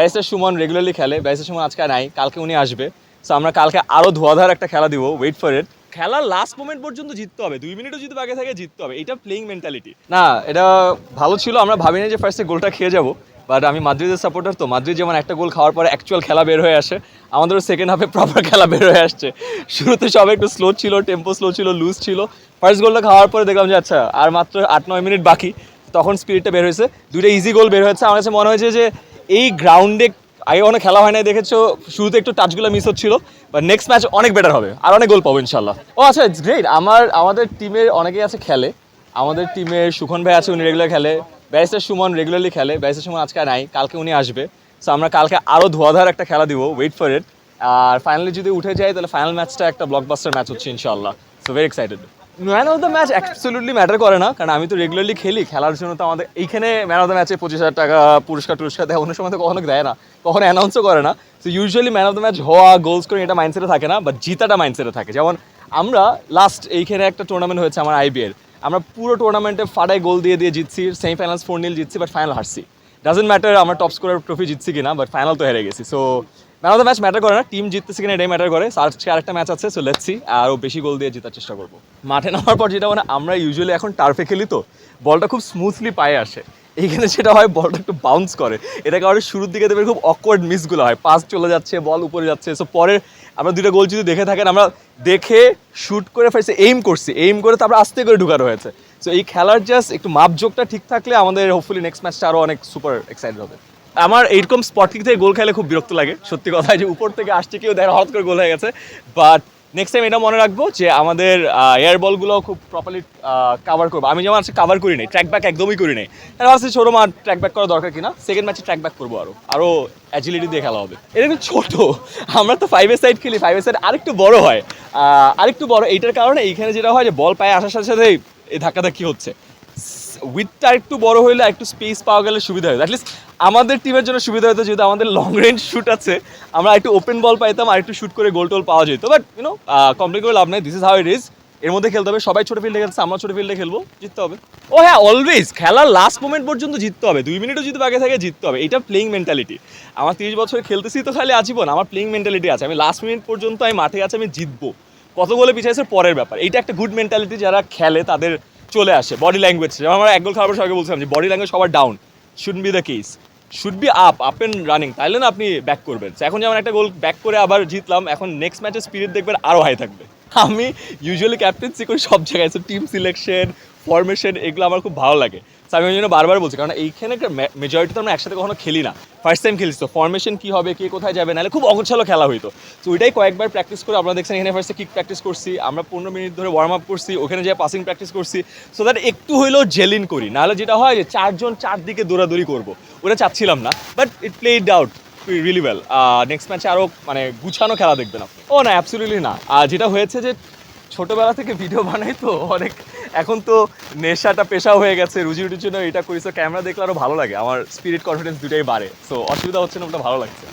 Barrister Suman regularly খেলে barrister Suman আজকে নাই কালকে উনি আসবে। সো আমরা কালকে আরও ধোয়াধার একটা খেলা দিব ওয়েট ফর ইট খেলার লাস্ট মোমেন্ট পর্যন্ত জিততে হবে দুই মিনিটও যদি বাকি থাকে জিততে হবে এটা প্লেইং মেন্টালিটি না এটা ভালো ছিল আমরা ভাবিনি যে ফার্স্টে গোলটা খেয়ে যাব বাট আমি মাদ্রিদের সাপোর্টার তো মাদ্রিদ যেমন একটা গোল খাওয়ার পরে অ্যাকচুয়াল খেলা বের হয়ে আসে আমাদেরও সেকেন্ড হাফে প্রপার খেলা বের হয়ে আসছে। শুরুতে সব একটু স্লো ছিল টেম্পো স্লো ছিল লুজ ছিল। ফার্স্ট গোলটা খাওয়ার পরে দেখলাম যে আচ্ছা আর মাত্র আট নয় মিনিট বাকি তখন স্পিরিটটা বের হয়েছে। দুইটা ইজি গোল বের হয়েছে আমার কাছে মনে হয়েছে যে এই গ্রাউন্ডে আগে অনেক খেলা হয় না দেখেছ? শুরুতে একটু টাচগুলো মিস হচ্ছিল বাট নেক্সট ম্যাচ অনেক বেটার হবে, আর অনেক গোল পাবো ইনশাল্লাহ ও আচ্ছা ইটস গ্রেট আমার, আমাদের টিমের অনেকেই আছে খেলে। আমাদের টিমের সুখন ভাই আছে, উনি রেগুলার খেলে। ব্যারিস্টার সুমন রেগুলারলি খেলে। ব্যারিস্টার সুমন আজকে নাই, কালকে উনি আসবে। সো আমরা কালকে আরও ধোয়াধার একটা খেলা দিব ওয়েট ফর ইট আর ফাইনালি যদি উঠে যাই তাহলে ফাইনাল ম্যাচটা একটা ব্লকবাস্টার ম্যাচ হচ্ছে ইনশাল্লাহ so very excited man of the match absolutely matter করে না, কারণ আমি তো রেগুলারলি খেলি, খেলার জন্য তো আমাদের এইখানে ম্যান অফ দ্য ম্যাচে পঁচিশ হাজার টাকা পুরস্কার টুরস্কার দেয় অন্য সময় তো কখনো দেয় না, কখনো অ্যানাউন্সও করে না। So usually man of the match হওয়া গোলস করে এটা মাইন্ডসেটে থাকে না বাট জিতাটা মাইন্ডসেটে থাকে। যেমন আমরা লাস্ট এইখানে একটা টুর্নামেন্ট হয়েছে আমার আইবিএল আমরা পুরো টুর্নামেন্টে ফাটাই গোল দিয়ে দিয়ে জিতছি সেমিফাইনালস ফোর নীল জিতছি বাট ফাইনাল হারছি। ডাজেন্ট ম্যাটার আমরা টপ স্কোরার ট্রফি জিতছি কিনা বাট ফাইনাল তো হেরে গেছি। So man of the match matter করে না টিম জিততেছে কিনা এটাই ম্যাটার করে। আজকে আরেকটা ম্যাচ আছে সো লেটসি আরও বেশি গোল দিয়ে জেতার চেষ্টা করব। মাঠে নামার পর যেটা মানে আমরা ইউজুয়ালি এখন টার্ফে খেলি তো বলটা খুব স্মুথলি পায়ে আসে। এইখানে সেটা হয় বলটা একটু বাউন্স করে। এটা কারণে শুরুর দিকে দেখবেন খুব অকওয়ার্ড মিসগুলো হয়। পাস চলে যাচ্ছে বল উপরে যাচ্ছে। সো পরে আমরা দুটো গোল যদি দেখে থাকেন, আমরা দেখে শুট করে ফার্স্টে এইম করছি। এইম করে তারপর আস্তে করে ঢুকানো হয়েছে। সো এই খেলার জাস্ট একটু মাপযোগটা ঠিক থাকলে আমাদের হোপফুলি নেক্সট ম্যাচটা আরও অনেক সুপার এক্সাইটেড হবে। আমার এইরকম স্পট থেকে গোল খেলে খুব বিরক্ত লাগে, সত্যি কথা যে উপর থেকে আসছে কেউ, দেখা হঠাৎ করে গোল হয়ে গেছে। বাট নেক্সট টাইম এটা মনে রাখব যে আমাদের এয়ার বলগুলো খুব প্রপারলি কাভার করব। আমি যেমন আজকে কাভার করি নাই ট্র্যাক ব্যাক একদমই করি নাই। তাহলে ভাবছি ছোটো মাঠ ট্র্যাক ব্যাক করা দরকার কিনা সেকেন্ড ম্যাচে ট্র্যাক ব্যাক করব আরও আরও অ্যাজিলিটি দিয়ে খেলা হবে। এটা ছোট, আমরা তো ফাইভের সাইড খেলি ফাইভের সাইড আরেকটু বড় হয়। আরেকটু বড়, এইটার কারণে এইখানে যেটা হয় যে বল পায়ে আসার সাথে সাথে এই ধাক্কাধাক্কি হচ্ছে। উইথটা একটু বড় হইলে একটু স্পেস পাওয়া গেলে সুবিধা হয়। অ্যাটলিস্ট আমাদের টিমের জন্য সুবিধা হতো, যেহেতু আমাদের লং রেঞ্জ শ্যুট আছে, আমরা একটু ওপেন বল পাইতাম আর একটু শুট করে গোল টোল পাওয়া যেত। বাট ইউনো কমপ্লিট করে লাভ নেই this is how it is এর মধ্যে খেলতে হবে, সবাই ছোট ফিল্ডে খেলছে আমরা ছোট ফিল্ডে খেলব, জিততে হবে। ও হ্যাঁ অলওয়েজ খেলার লাস্ট মোমেন্ট পর্যন্ত জিততে হবে, দুই মিনিটও যদি বাকি থাকে জিততে হবে, এটা প্লেইং মেন্টালিটি আমার তিরিশ বছর খেলতেছি তো খালি আজীবন, আমার প্লেইং মেন্টালিটি আছে, আমি লাস্ট মিনিট পর্যন্ত আমি মাঠে আছে, আমি জিতবো। কত গোলে পিছিয়েছে পরের ব্যাপার। এটা একটা গুড মেন্টালিটি যারা খেলে, তাদের চলে আসে বডি ল্যাঙ্গুয়েজ যেমন আমরা একগোল গোল খাওয়ার সবাইকে বলছিলাম যে বডি ল্যাঙ্গুয়েজ সবার down should be the case should be up up and running তাইলে না আপনি ব্যাক করবেন। এখন যেমন একটা গোল ব্যাক করে আবার জিতলাম, এখন নেক্সট ম্যাচের স্পিরিট দেখবেন আরও হাই থাকবে। আমি ইউজুয়ালি ক্যাপ্টেন্সি করি সব জায়গায় সো টিম সিলেকশন ফরমেশন এগুলো আমার খুব ভালো লাগে। So আমি ওই জন্য বারবার বলছি, কারণ এইখানে মেজরিটি তো আমরা একসাথে কখনো খেলি না। ফার্স্ট টাইম খেলছি, তো ফরমেশন কী হবে, কে কোথায় যাবে, নাহলে খুব অগোছালো খেলা হইতো। তো ওইটাই কয়েকবার প্র্যাকটিস করে আপনারা দেখছেন, এখানে ফার্স্টে কিক প্র্যাকটিস করছি, আমরা পনেরো মিনিট ধরে ওয়ার্ম আপ করছি, ওখানে যে পাসিং প্র্যাকটিস করছি। সো দ্যাট একটু হইলেও জেলিন করি, নাহলে যেটা হয় যে চারজন চারদিকে দৌড়াদৌড়ি করব। ওটা চাচ্ছিলাম না but it played out really well next ম্যাচে আরও মানে গুছানো খেলা দেখবেন আপনি। ও, না অ্যাবসলিউটলি না। আর যেটা হয়েছে যে, ছোটবেলা থেকে ভিডিও বানাই তো, অনেক, এখন তো নেশাটা পেশা হয়ে গেছে, রুজি রুটির জন্য এটা করি তো ক্যামেরা দেখলে আরও ভালো লাগে। আমার স্পিরিট কনফিডেন্স দুটাই বাড়ে। সো অসুবিধা হচ্ছে না, ওটা ভালো লাগছে।